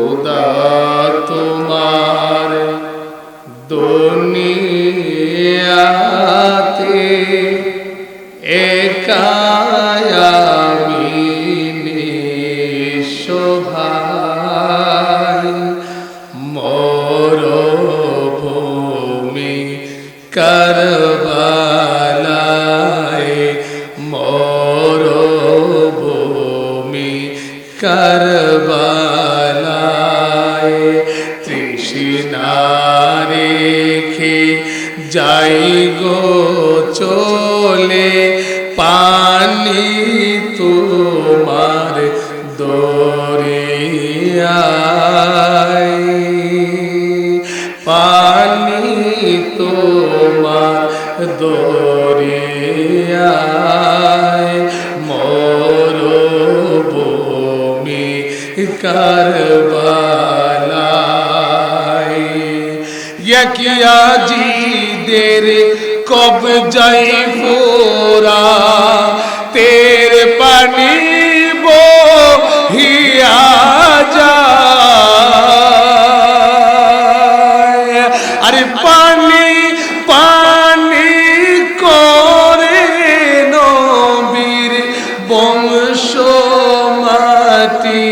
খোদা তোমার দরিয়ায়। পানি তোমার দরিয়ায়। মরভূমি কারবালায়। ইয়াকিয়া জিদের কব যাই বংশ মাটি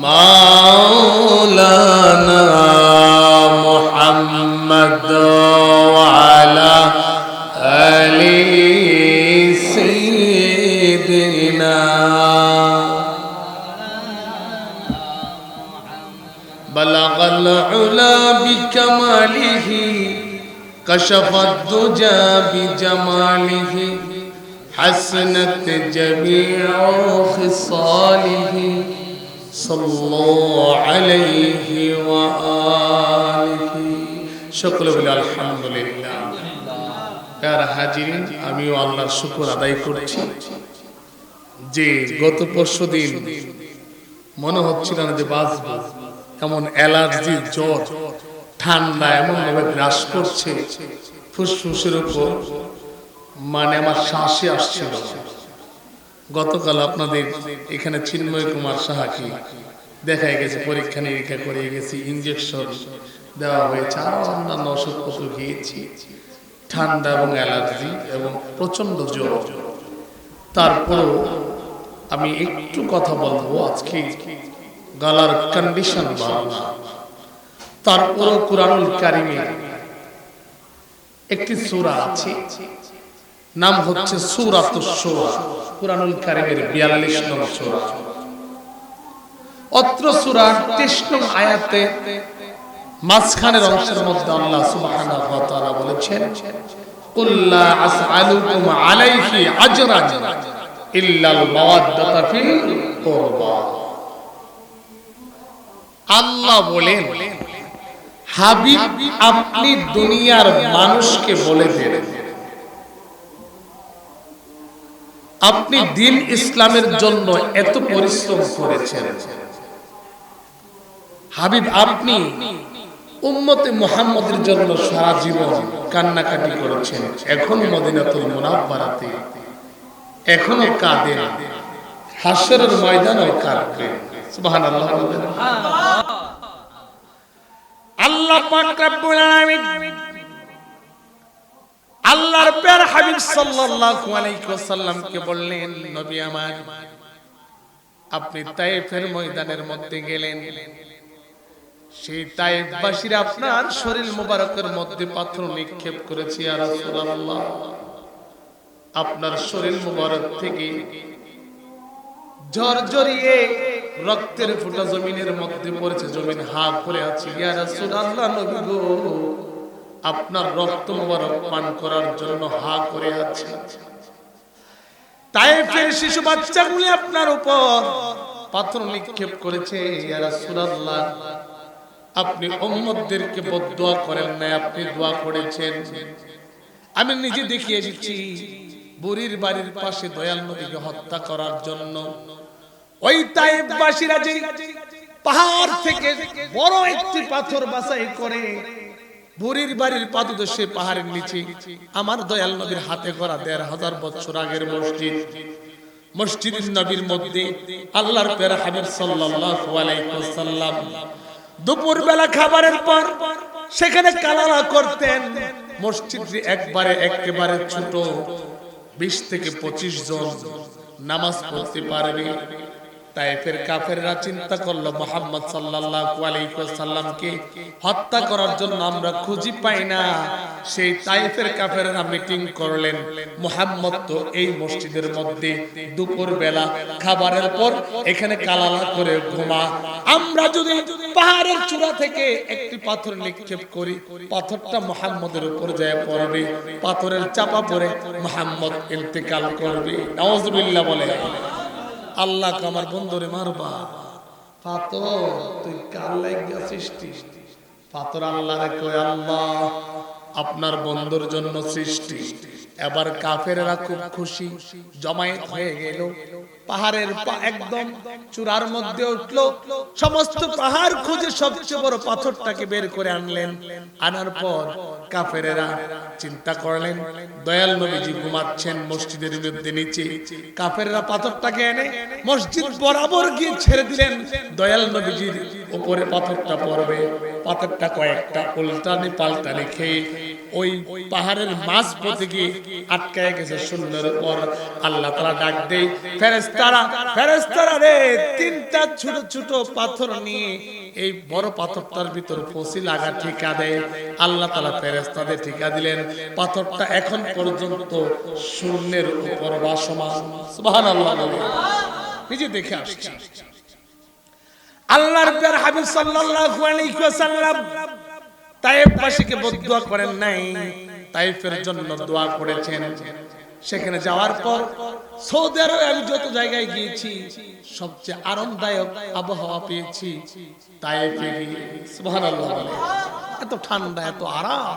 مولانا محمد وعلى آل سيدنا بلغ العلا بكماله كشف الدجى بجماله حسنت جميع خصاله. صلوا عليه وآله সকলে বলে আলহামদুলিল্লাহ প্যারা হাজিরিন আমিও আল্লাহর শুকর আদায় করছি যে গত পরশু দিন মনে হচ্ছিল না যে বাঁচবো এমন অ্যালার্জি জ্বর ঠান্ডা এমন ভাবে গ্রাস করছে ফুসফুসের উপর মানে আমার শ্বাসে আসছিল না। গতকাল আপনাদের এখানে চিন্ময় কুমার সাহাকে দেখা গেছে, পরীক্ষা নিরীক্ষা করে গেছি ইঞ্জেকশন দেওয়া হয়েছে, আরও অন্যান্য ওষুধপত্র খেয়েছি, ঠান্ডা এবং অ্যালার্জি এবং প্রচণ্ড জ্বর। তারপরেও আমি একটু কথা বলব, আজকে গলার কন্ডিশন ভালো না। তারপরও কোরআনুল কারিমে একটি সূরা আছে নাম হচ্ছে সূরাতুস সূরা কারীমের 42 নং সূরা। অত্র সূরার 23 নং আয়াতে মাঝখানের অংশের মধ্যে আল্লাহ সুবহানাহু ওয়া তাআলা বলেছেন, কুল লা আসআলুকুম আলাইহি ফিল কুরবা। আল্লাহ বলেন, হাবিব, আপনি দুনিয়ার মানুষকে বলে দেন। আপনি দিন ইসলামের জন্য এত পরিশ্রম করেছেন। হাবিব, আপনি উম্মতে মুহাম্মদের জন্য সারা জীবন কান্নাকাটি করেছেন। এখন মদিনাতুল মুনাফফারাতে এখনও কাঁদেন হাসরের ময়দানেও কাঁদবেন সুবহানাল্লাহ আল্লাহ পাক রব্বুল আলামিন আল্লাহর প্যার হাবিব সাল্লাল্লাহু আলাইহি ওয়াসাল্লামকে বললেন নবী আমার আপনি তায়েফের ময়দানের মধ্যে গেলেন। সেই তায়েফবাসীরা আপনার শরীর মোবারকের মধ্যে পাথর নিক্ষেপ করেছে আর রাসূলুল্লাহ। আপনার শরীর মোবারক থেকে ঝরঝরিয়ে রক্তের ফোঁটা জমিনের মধ্যে পড়েছে জমিন হা করে আছে ইয়া রাসূলুল্লাহ নবী গো। আপনার রক্ত মোবারক পান করার জন্য হা করে আছে। তাইফের শিশু বাচ্চাগুলি আপনার উপর। পাথর নিক্ষেপ করেছে, ইয়া রাসূলুল্লাহ। আপনি উম্মতদেরকে বদদোয়া করেন না আপনি দোয়া করেছেন। আমি নিজে দেখিয়ে দিচ্ছি, বুড়ির বাড়ির পাশে দয়াল নবীকে হত্যা করার জন্য। ওই তাইফবাসীরা যে পাহাড় থেকে বড় একটি পাথর বাছাই করে বুড়ির বাড়ির পাদদেশে পাহাড়ের নিচে, আমার দয়াল নবীর হাতে করা দেড় হাজার বছর আগের মসজিদ। মসজিদ নবীর মধ্যে আল্লাহর পেরা হাবিব ওয়াসাল্লাম। দুপুর বেলা খাবারের পর সেখানে কালারা করতেন। মসজিদটি একবারে একেবারে ছোট, বিশ থেকে পঁচিশ জন নামাজ পড়তে পারবে। তাইফের কাফেররা চিন্তা করল, মোহাম্মদ সাল্লাল্লাহু আলাইহি ওয়াসাল্লামকে হত্যা করার জন্য আমরা খুঁজি পাই না। সেই তাইফের কাফেররা মিটিং করলেন। মোহাম্মদ তো এই মসজিদের মধ্যে দুপুর বেলা খাবারের পর এখানে কালালা করে ঘুমা। আমরা যদি পাহাড়ের চূড়া থেকে একটি পাথর নিক্ষেপ করি, পাথরটা মোহাম্মদের উপর যায় পড়বে, পাথরের চাপা পড়ে মোহাম্মদ ইন্তেকাল করবে। নওয়াজবিল্লাহ বলে। আল্লাহ আমার বন্ধুরে মারবা। পাথর, তুই কার লাগিয়া সৃষ্টি? পাথর আল্লাহ কয়, আল্লাহ, আপনার বন্ধুর জন্য সৃষ্টি। এবার কাফেরেরা খুব খুশি, জমায়েত হয়ে গেল। পাহাড়ের একদম চূড়ার মধ্যে উঠল। সমস্ত পাহাড় খুঁজে সবচেয়ে বড় পাথরটাকে বের করে আনলেন। আনার পর কাফেরেরা চিন্তা করলেন, দয়াল নবীজি ঘুমাচ্ছেন মসজিদের মধ্যে নিচে। কাফেরেরা পাথরটাকে এনে মসজিদ বরাবর গিয়ে ছেড়ে দিলেন। দয়াল নবীজির উপরে পাথরটা পড়বে। পাথরটা কয়েকটা উল্টানি পাল্টানি খেয়ে ওই পাহাড়ের মাঝ পথে গিয়ে আটকায় গেছে শূন্যের উপর আল্লাহ তালা ডাক দেই ফেরেস্তারা ফেরেস্তারা রে, তিনটা ছোট ছোট পাথর নিয়ে এই বড় পাথরটার ভিতর ফসি লাগা ঠিকা দেয়। আল্লাহ তালা ফেরেস্তাদের ঠিকা দিলেন। পাথরটা এখন পর্যন্ত শূন্যের উপর বাসমান সুবহানাল্লাহ বলে। নিজে দেখে আসছি। আল্লাহর পের হাবিব সাল্লাল্লাহু আলাইহি ওয়াসাল্লাম তাইফবাসীকে বদুয়া করেন নাই, তাইফের জন্য দোয়া করেছেন। সেখানে যাওয়ার পর সৌদি আরবে আমি যত জায়গায় গিয়েছি, সবচেয়ে আরামদায়ক আবহাওয়া পেয়েছি তাইফে সুবহানাল্লাহ এত ঠান্ডা, এত আরাম।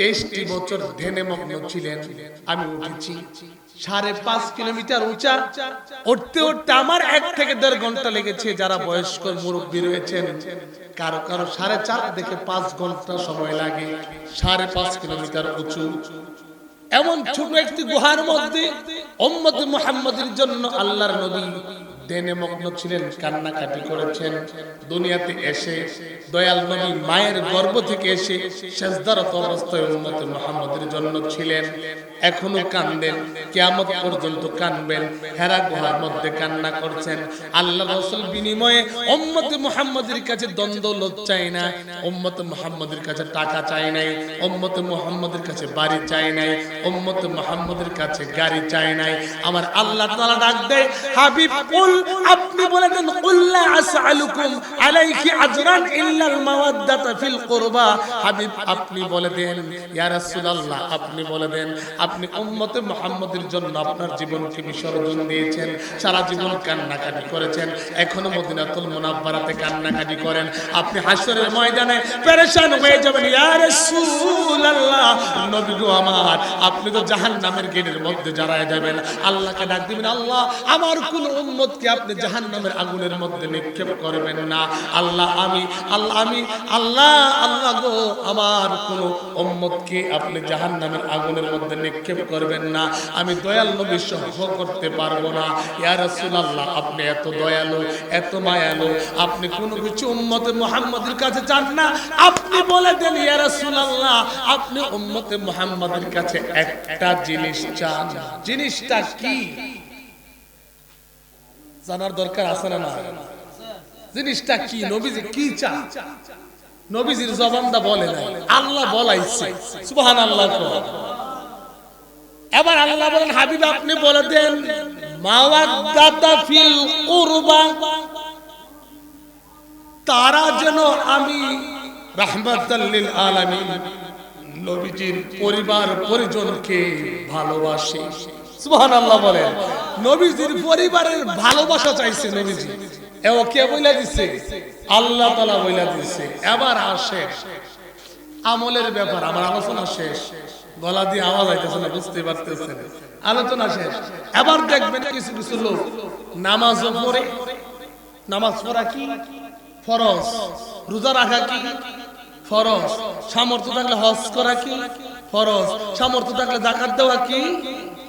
তেইশটি বছর ধ্যানে মগ্ন ছিলেন। আমি উঠেছি সাড়ে পাঁচ কিলোমিটার উঁচা। উঠতে উঠতে আমার এক থেকে দেড় ঘণ্টা লেগেছে যারা বয়স্ক মুরব্বী রয়েছেন। কারও কারও সাড়ে চার থেকে পাঁচ ঘণ্টা সময় লাগে। সাড়ে পাঁচ কিলোমিটার উঁচু। এমন ছোট একটি গুহার মধ্যে উম্মত মুহাম্মদের জন্য আল্লাহর নবী দেনে মগ্ন ছিলেন, কান্নাকাটি করেছেন। দুনিয়াতে এসে দয়াল নবী মায়ের গর্ভ থেকে এসে শেষদারত অবস্থায় উম্মত মুহাম্মদের জন্য ছিলেন। এখনও কান্দেন, কিয়ামত পর্যন্ত কানবেন, হেরা গুহার মধ্যে কান্না করছেন। আল্লাহ রাসূল বিনিময়ে উম্মত মুহাম্মদের কাছে দ্বন্দ্ব লোভ চাই না উম্মত মুহাম্মদের কাছে টাকা চাই নাই, উম্মত মুহাম্মদের কাছে বাড়ি চাই নাই, উম্মত মুহাম্মদের কাছে গাড়ি চাই নাই। আমার আল্লাহ তাআলা ডাক দেয় হাবিব কুল আপনি বলে দেন কুল্লা আসআলুকুম আলাইহি আজরান ইল্লাল মাওয়াদ্দাতা ফিল কুরবা। হাবিব, আপনি বলে দেন, ইয়া রাসূলুল্লাহ, আপনি বলে দেন, আপনি উম্মতে মুহাম্মদের জন্য আপনার জীবনকে বিসর্জন দিয়েছেন, সারা জীবন কান্নাকাটি করেছেন, এখনও মদিনাতুল মুনাব্বারাতে কান্নাকাটি করেন। আপনি হাসরের ময়দানে পেরেশান হয়ে যাবেন, ইয়া রাসূলুল্লাহ, নবী গো আমার, আপনি তো জাহান নামের গেটের মধ্যে জড়ায় যাবেন। আল্লাহকে ডাক দিবেন, আল্লাহ, আমার কোন উম্মতকে আপনি জাহান নামের আগুনের মধ্যে নিক্ষেপ করবেন না। আল্লাহ, আমি আল্লাহ আমি, আল্লাহ আল্লাহ গো, আমার কোন উম্মতকে আপনি জাহান নামের আগুনের মধ্যে নিক্ষেপ করবেন না। আমি দয়াল নবী সহ্য করতে পারব না। ইয়া রাসূলুল্লাহ, আপনি এত দয়ালু, এত মায়ালু। আপনি কোনো কিছু উম্মতে মুহাম্মাদের কাছে চান না। আপনি বলে দেন, ইয়া রাসূলুল্লাহ, আপনি উম্মতে মুহাম্মাদের কাছে একটা জিনিস চান। জিনিসটা কি? জানার দরকার আছে না না জিনিসটা কি? নবীজি কি চান নবীজির জবানটা বলে না আল্লাহ বলাইছে। সুবহানাল্লাহ এবার আল্লাহ বলেন, হাবিব আপনি বলে দেন মাওয়াদ্দাতা ফিল কুরবা, তারা যেন আমি রাহমাতাল লিল আলামিন নবীজির পরিবার পরিজনকে ভালোবাসি। সুবহানাল্লাহ বলেন। নবীজির পরিবারের ভালোবাসা চাইছে নবীজি। এও কে বইলা দিছে? আল্লাহ তাআলা বইলা দিছে। এবার আসে আমলের ব্যাপার। আমার আলোচনা শেষ। গলা দিয়ে আওয়াজ আইতেছে না বুঝতে পারতেছেন। আলোচনা শেষ। এবার দেখবেন কিছু কিছু লোক নামাজও পড়ে। নামাজ পড়া কি? ফরজ। রোজা রাখা কি? ফরজ। সামর্থ্য থাকলে হজ করা কি? ফরজ। সামর্থ্য থাকলে জাকাত দেওয়া কি?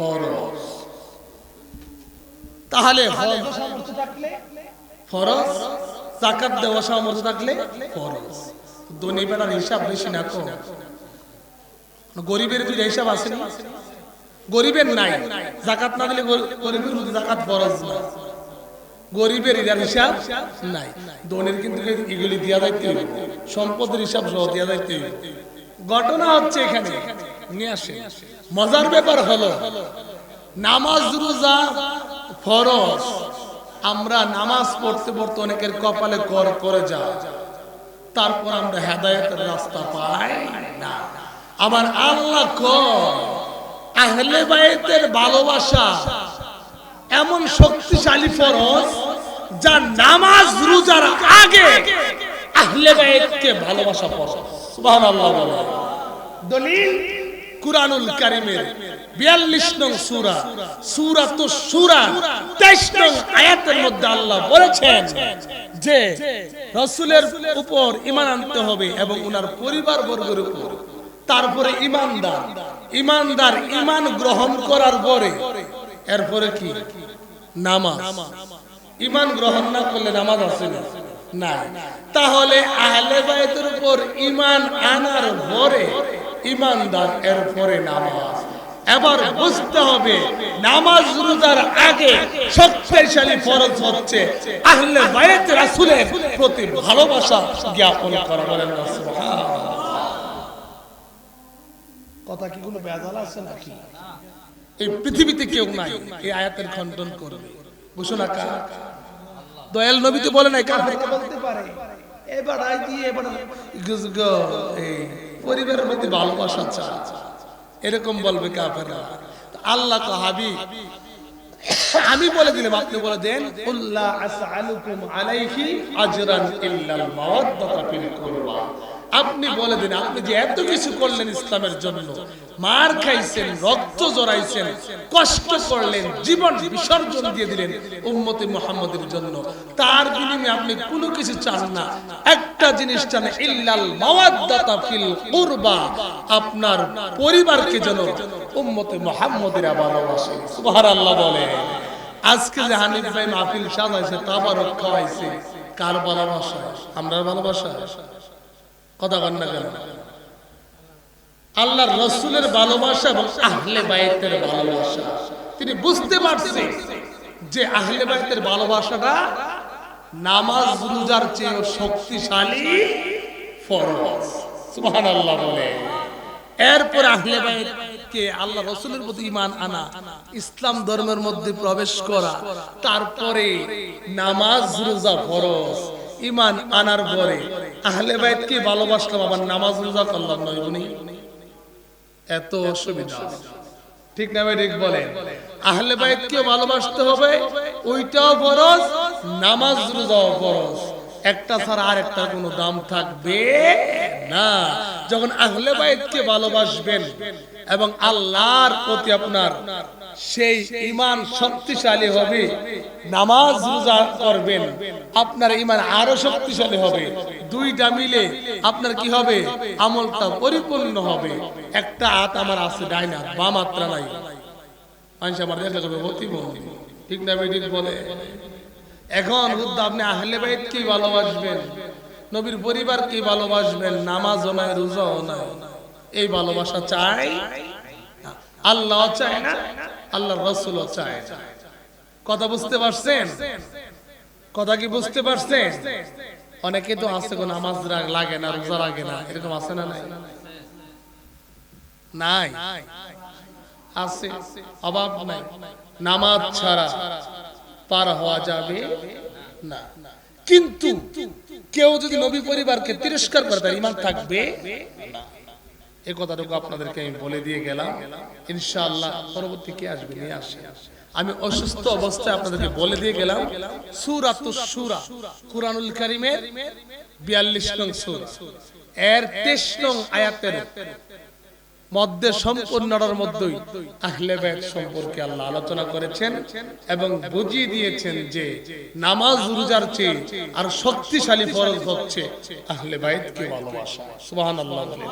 ফরজ। তাহলে ফরজ জাকাত দেওয়া সামর্থ্য থাকলে ফরজ। ধনী বেড়ার হিসাব বেশি না কম গরিবের দুইটা হিসাব আছে না? গরিবের নাই। জাকাত না দিলে গরিবের মধ্যে জাকাত ফরজ না। গরিবের এটার হিসাব নাই। ধনের কিন্তু এগুলি দেওয়া হইবে। সম্পদের হিসাব সহ দিয়া যাইতে হইবে। ঘটনা হচ্ছে এখানে। নিয়ে আসে। মজার ব্যাপার হলো, নামাজ, রোজা, ফরজ, আমরা নামাজ পড়তে পড়তে অনেকের কপালে কর করে যায়। তারপর আমরা হেদায়েতের রাস্তা পাই না। আবার আল্লাহ আহলে বাইতের ভালোবাসা এমন শক্তিশালী ফরজ, যা নামাজ, রোজার আগে আহলে বাইতকে ভালোবাসা ফরজ সুবহানাল্লাহ বলে। দলিল কুরআনুল কারীমের 42 নং সূরা সূরা তো সূরা 23 নং আয়াতের মধ্যে আল্লাহ বলেছেন যে রাসূলের উপর ঈমান আনতে হবে এবং উনার পরিবার বর্গের উপর। তারপরে ঈমানদার ঈমানদার ঈমান গ্রহণ করার পরে, এরপরে কি? নামাজ। ঈমান গ্রহণ না করলে নামাজ আছে না। না তাহলে আহলে বাইতের উপর ঈমান আনার পরে, ঈমানদার এর পরে নামাজ। এবার বুঝতে হবে, নামাজ রোজার আগে শক্তিশালী ফরজ হচ্ছে আহলে বাইত রাসূলের প্রতি ভালোবাসা জ্ঞাপন করা। বলেন কথা কি কোনো বেজাল আছে নাকি? এই পৃথিবীতে কেউ নাই, এই আয়াতের খণ্ডন করবে। ঘোষণা কার? দয়াল নবী তো বলে নাই কার বলতে পারে এবার আই দিয়ে এবার পরিবারের প্রতি ভালোবাসা চায়। এরকম বলবে কাফেররা। আল্লাহ তো হাবি আমি বলে দিলাম আপনি বলে দেন উল্লাহ আসআলুকুম আলাইহি আজরান ইল্লাল মাওয়াদ্দাতা ফিল কুরবা। আপনি বলে দিন, আপনি যে এত কিছু করলেন ইসলামের জন্য, মার খাইছেন, রক্ত জড়াইছেন, কষ্ট করলেন, জীবন বিসর্জন দিয়ে দিলেন উম্মতে মুহাম্মদের জন্য। তার বিনিময়ে আপনি কোনো কিছু চান না। একটা জিনিস চান, ইল্লাল মাওয়াদ্দাতা ফিল কুরবা। আপনার পরিবারকে যেন উম্মতে মুহাম্মদের ভালোবাসে সুবহানাল্লাহ বলে। আজকে যে হানিফ ভাই মাহফিল সাজাইছে তাবারক খাওয়াইছে কার ভালোবাসা? আমরা ভালোবাসা? কথা কন না কেন? আল্লাহর রসুলের ভালোবাসা এবং আহলে বাইতের ভালোবাসা। তিনি বুঝতে পারছেন যে আহলে বাইতের ভালোবাসাটা নামাজ রোজার চেয়ে শক্তিশালী ফরজ। বলে। এরপর আহলে আল্লাহ রসুলের প্রতি ইমান আনা, ইসলাম ধর্মের মধ্যে প্রবেশ করা, তারপরে নামাজ রোজা ফরজ। ইমান আনার পরে আহলে বাইতকে ভালোবাসলাম, আবার নামাজ রোজা করলাম নয় উনি এত অসুবিধা। ঠিক না ভাই বলেন? আহলে বাইতকে ভালোবাসতে হবে, ওইটাও ফরজ, নামাজ রোজাও ফরজ। একটা ছাড়া আর একটা কোনো দাম থাকবে না। যখন আহলে বাইতকে ভালোবাসবেন এবং আল্লাহর প্রতি আপনার সেই ইমান শক্তিশালী হবে, নামাজ রোজা করবেন, আপনার ইমান আরও শক্তিশালী হবে। দুইটা মিলে আপনার কি হবে? আমলটা পরিপূর্ণ হবে। একটা হাত আমার আছে ডাইনা বা মাত্রা নাই। এখন আহলে ভালোবাসবেন? নবীর ভালোবাসবেন? নাই এই ভালোবাসা চাই আল্লাহ চায় না আল্লাহ রসুলও চায় কথা বুঝতে পারছেন? কথা কি বুঝতে পারছেন? অনেকে তো আছে কোন নামাজ লাগে না, রোজা লাগে না। এরকম আছে না নাই? নাই? আছে। অভাব নাই। নামাজ ছাড়া পার হওয়া যাবে না। কিন্তু কেউ যদি নবী পরিবারকে তিরস্কার করে তার ইমান থাকবে না। এই কথাটুকু আপনাদেরকে আমি বলে দিয়ে গেলাম। ইনশাআল্লাহ পরবর্তী কে আসবে? নিয়ে আসে। আমি অসুস্থ অবস্থায় আপনাদেরকে বলে দিয়ে গেলাম, সুরাতুস সুরা, কুরআনুল কারীমের 42 নং সূরা। এর 23 নং আয়াতের মধ্যে সম্পূর্ণটার মধ্যেই আহলে বাইত সম্পর্কে আল্লাহ আলোচনা করেছেন এবং বুঝিয়ে দিয়েছেন যে নামাজ রোজার চেয়ে আর শক্তিশালী ফরজ হচ্ছে আহলে বাইতকে ভালোবাসা। সুবহানাল্লাহ বলেন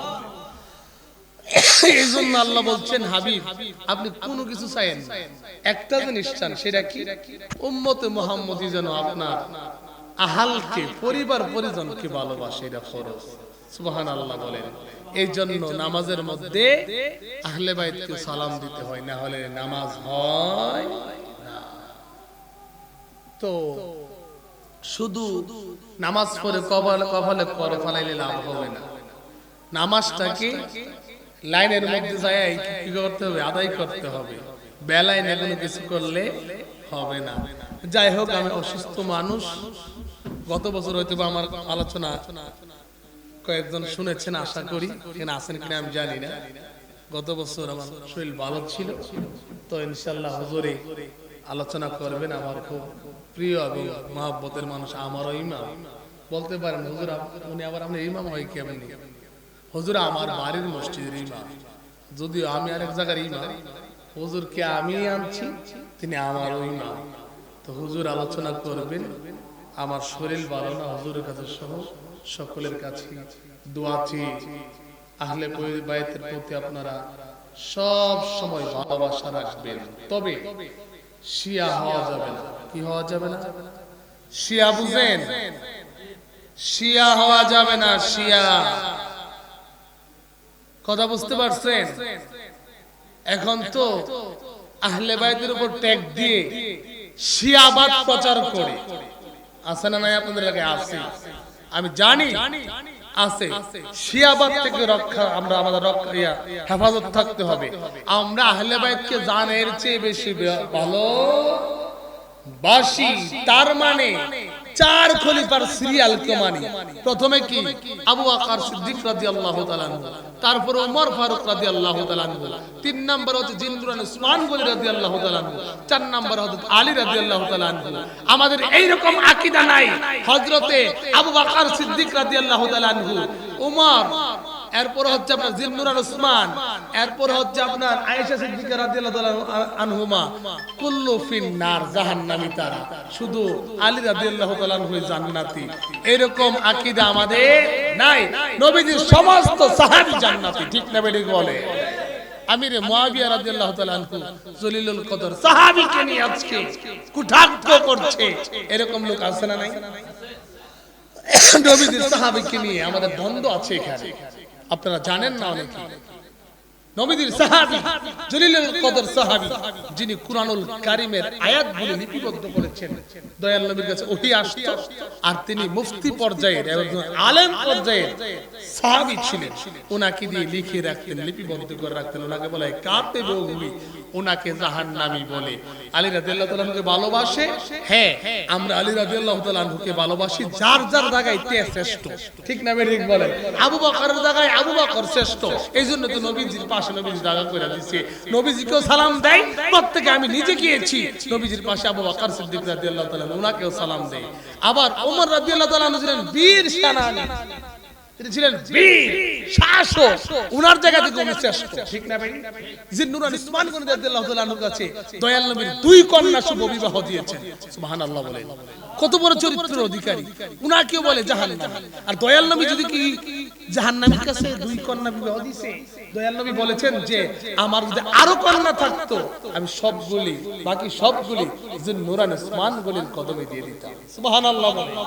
এই জন্য আল্লাহ বলছেন, হাবিব, আপনি কোনো কিছু চাইেন একটা জিনিস চান, সেটা কি? উম্মতে মোহাম্মদী যেন আপনার আহালকে, পরিবার পরিজনকে ভালোবাসে, এটা ফরজ। সুবহান আল্লাহ বলেন। এই জন্য নামাজের মধ্যে আহলে বাইতকে সালাম দিতে হয়, না হলে নামাজ হয় তো শুধু নামাজ পড়ে কপালে কপালে পরে ফালাইলে লাভ হবে না। নামাজটাকে লাইনের মধ্যে যায় কি করতে হবে? আদায় করতে হবে। বেলাইনে কোনো কিছু করলে হবে না। যাই হোক, আমি অসুস্থ মানুষ। গত বছর হয়তো আমার আলোচনা কয়েকজন শুনেছেন, আশা করি। এখানে আছেন কিনা আমি জানি না। গত বছর আমার শরীর ভালো ছিল। তো ইনশাল্লাহ হুজুরে আলোচনা করবেন আমার খুব প্রিয় এবং মহাব্বতের মানুষ, আমারও ইমাম। বলতে পারেন, হুজুর, উনি আবার আপনার ইমাম হয় কেমনি? হুজুর, আমার বাড়ির মসজিদের ইমাম। যদিও আমি আরেক জায়গার ইমাম, হুজুরকে আমি আনছি, তিনি আমারও ইমাম। তো হুজুর আলোচনা করবেন, আমার শরীর ভালো না, হুজুরের কাছে সহ সকলের কাছে দোয়া আহলে বাইতের প্রতি আপনারা সব সময় ভালোবাসা রাখবেন। তবে শিয়া হওয়া যাবে না। কি হওয়া যাবে না? শিয়া বুঝেন? শিয়া হওয়া যাবে না, শিয়া। কথা বুঝতে পারছেন? এখন তো আহলে বাইতের উপর ট্যাগ দিয়ে শিয়াবাদ প্রচার করে। আছে না নাই আপনাদের এলাকায়? আছে। আমি জানি আছে। শিয়াবাদ থেকে রক্ষা, আমরা আমাদের রক্ষা হেফাজত থাকতে হবে। আমরা আহলে বাইতকে জানের চেয়ে বেশি ভালো বাসি। তার মানে চার খলিফার সিরিয়াল কমানি প্রথমে কি? আবু আকার সিদ্দিক রাদিয়াল্লাহু তাআলা তারপর ওমর ফারুক রাদিয়াল্লাহু তাআলা তিন নম্বর হচ্ছে জিন্দুরান উসমান গনি রাদিয়াল্লাহু তাআলা চার নাম্বার হযরত আলী রাদিয়াল্লাহু তাআলা। আমাদের এই রকম আকীদা নাই। হযরতে আবু বকর সিদ্দিক রাদিয়াল্লাহু তাআলা ওমর এরপর হচ্ছে আপনার জিন্নুরান উসমান। এরপর হচ্ছে আপনার আয়েশা সিদ্দিকা রাদিয়াল্লাহু আনহুমা। কুল্লু ফিন নার, জাহান্নামী তারা। শুধু আলী রাদিয়াল্লাহু তাআলা আনহু জান্নাতি। এরকম আকীদা আমাদের নাই। নবীজির সমস্ত সাহাবী জান্নাতি। ঠিক না বেডি বলে? আমিরে মুয়াবিয়া রাদিয়াল্লাহু তাআলা আনহু, জলিলুল কদর। সাহাবীকে নিয়ে আজকে কুঠাক্ষ করছে। এরকম লোক আছে না নাই? নবীদের সাহাবীকে নিয়ে আমাদের দ্বন্দ্ব আছে এখানে। আপনারা জানেন না অনেকে। নবীদের সাহাবী কদর সাহাবী, যিনি কুরআনুল লিপিবদ্ধ করেছেন। দয়াল নবীর কাছে আর তিনি মুফতি পর্যায়ের একজন আলেম পর্যায়ের সাহাবী ছিলেন। ওনাকে দিয়ে লিখে রাখতেন, লিপিবদ্ধ করে রাখতেন। ওনাকে বলে কাতে ওনাকে বলে। আলী রাদিয়াল্লাহু তাআলা আনহুকে ভালোবাসে? হ্যাঁ আমরা আলী রাদিয়াল্লাহু তাআলা আনহুকে ভালোবাসি, যার যার জায়গায় তে শ্রেষ্ঠ। ঠিক না ঠিক বলে? আবু বকরের জায়গায় আবু বকর শ্রেষ্ঠ। এই জন্য তো নবীজির পাশে নবীজি জায়গা করে দিচ্ছে নবীজিকেও সালাম দেয়, প্রত্যেকে আমি নিজে গিয়েছি। নবীজির পাশে আবু বকর সিদ্দিক রাদিয়াল্লাহু তাআলা ওনাকেও সালাম দেয়। আবার ওমর রাদিয়াল্লাহু তাআলা ছিলেন বীর সেনানী। তিনি ছিলেন বীর শাসক। উনার জায়গা থেকে শ্রেষ্ঠ। ঠিক না ভাই? গনি রাদিয়াল্লাহু কাছে দয়াল নবীর দুই কন্যা শুভ বিবাহ দিয়েছেন। সুবহানাল্লাহ বলেন। কত বড় চরিত্রের অধিকারী। উনাকেও বলে জাহান্নাম। আর দয়াল নবী যদি কি জাহান্নামের কাছে দুই কন্যা বিবাহ দিয়েছে দয়াল নবী বলেছেন যে আমার যদি আরও কন্যা থাকতো আমি সবগুলি বাকি সবগুলি জিন্নুরান ইসমান গনির কদমে দিয়ে দিতাম। সুবহানাল্লাহ বলেন।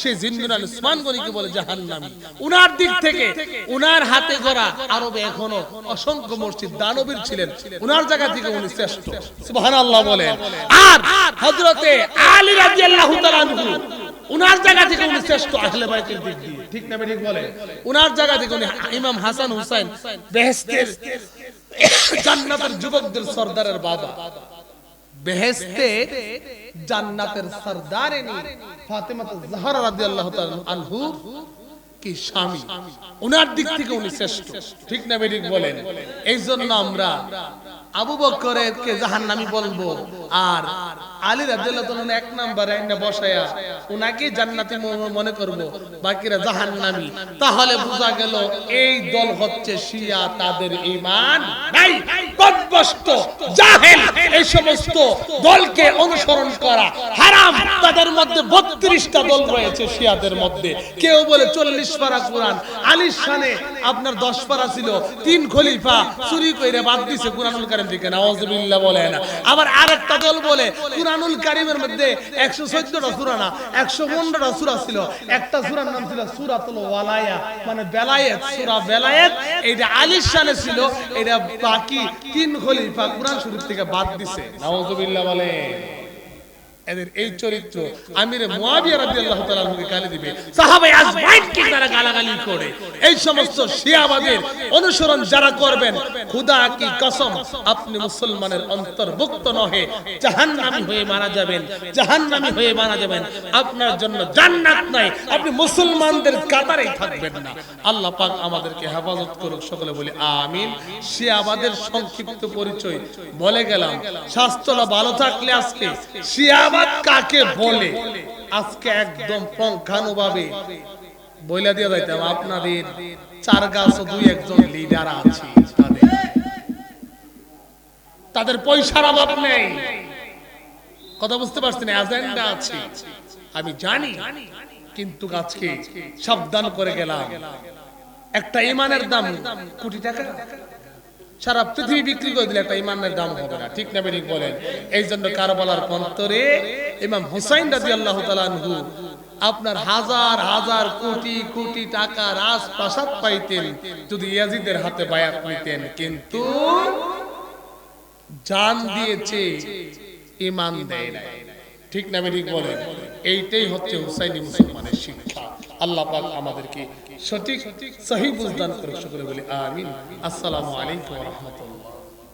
সেই জিন্নুরান গনিকে বলে জাহান্নামী। উনার দিক থেকে উনার হাতে গড়া আরবে এখনও অসংখ্য মসজিদ দানবীর ছিলেন উনার জায়গা থেকে উনি শ্রেষ্ঠ। সুবহানাল্লাহ বলেন। আর হযরতে আলী রাদিয়াল্লাহু তাআলা উনার জায়গা থেকে উনি শ্রেষ্ঠ আহলে বাইতের দিক দিয়ে। ঠিক না ঠিক বলে? উনার জায়গা থেকে উনি ইমাম হাসান হুসাইন বেহেশতের জান্নাতের যুবকদের সর্দারের বাবা। বেহেশতে জান্নাতের সরদারিনী ফাতেমা জাহরা রাদিয়াল্লাহু তাআলা আনহু কি স্বামী? ওনার দিক থেকে উনি শ্রেষ্ঠ। ঠিক না বেঠিক বলেন? এই জন্য আমরা আবু বকরকে জাহান্নামী বলব। আর আলী রাদিয়াল্লাহু এক নাম্বারে আইনা বসায়া উনাকে জান্নাতি মনে করব, বাকিরা জাহান্নামী। তাহলে বোঝা গেল এই দল হচ্ছে শিয়া, তাদের ঈমান নাই। পদভস্ত জাহেল, এই সমস্ত দলকে অনুসরণ করা হারাম। তাদের মধ্যে 32টা দল রয়েছে শিয়াদের মধ্যে। কেউ বলে 40 পারা কোরআন। আলীর শানে আপনার 10 পারা ছিল। তিন খলিফা চুরি কইরা বাদ দিছে কোরআনুল কারীম দিকে নাউজুবিল্লাহ বলে না। আবার আরেকটা দল বলে, কুরআনুল কারীমের মধ্যে 114টা সূরা না 115টা সূরা ছিল। একটা সূরার নাম ছিল সূরাতুল ওয়ালায়া মানে বেলায়েত, সূরা বেলায়েত। এটা আলী শানে ছিল এটা বাকি তিন খলিফা কুরআন শরীফ থেকে বাদ দিছে। নাউজুবিল্লাহ বলে। এদের এই চরিত্র আমিরে মুয়াবিয়া রাদিয়াল্লাহু তাআলা আনহুকে গালি দিবে। সাহাবায়ে আজমাইনকে তারা গালাগালি করে। এই সমস্ত শিয়াবাদের অনুসরণ যারা করবেন খোদা কি কসম আপনি মুসলমানের অন্তর্ভুক্ত নহে জাহান্নামী হয়ে মারা যাবেন জাহান্নামী হয়ে মারা যাবেন। আপনার জন্য জান্নাত নাই আপনি মুসলমানদের কাতারেই থাকবেন না। আল্লাহ পাক আমাদেরকে হেফাজত করুক সকলে বলি আমিন। শিয়াবাদের সংক্ষিপ্ত পরিচয় বলে গেলাম। স্বাস্থ্যটা ভালো থাকলে আজকে শিয়াবাদ কাকে বলে? আজকে একদম পঙ্খানুভাবে বইলা দিয়ে যাইতাম আপনাদের চার গাছ ও দুই একজন লিডার আছে তাদের। তাদের পয়সার অভাব নেই। কথা বুঝতে পারছেন এজেন্ডা আছে। আমি জানি কিন্তু আজকে সাবধান করে গেলাম। একটা ইমানের দাম কোটি টাকা? সারা পৃথিবী বিক্রি করে দিলে একটা ইমানের দাম হবে না। ঠিক না বেরিক বলেন? এই জন্য কারবালার পন্তরে ইমাম হুসাইন রাজি আল্লাহ তালানহু আপনার হাজার হাজার কোটি কোটি টাকা রাজপ্রাসাদ পাইতেন, যদি ইয়াজিদের হাতে বায়াত নিতেন। কিন্তু জান দিয়েছে ইমান দেয় নাই। ঠিক না ঠিক বলেন? এইটাই হচ্ছে হুসাইনি মুসলমানের শিক্ষা। আল্লাহ পাক আমাদেরকে সঠিক সহি বুঝদান করে সকলে বলি আমিন আসসালামু আলাইকুম ওয়া রাহমাতুল্লাহ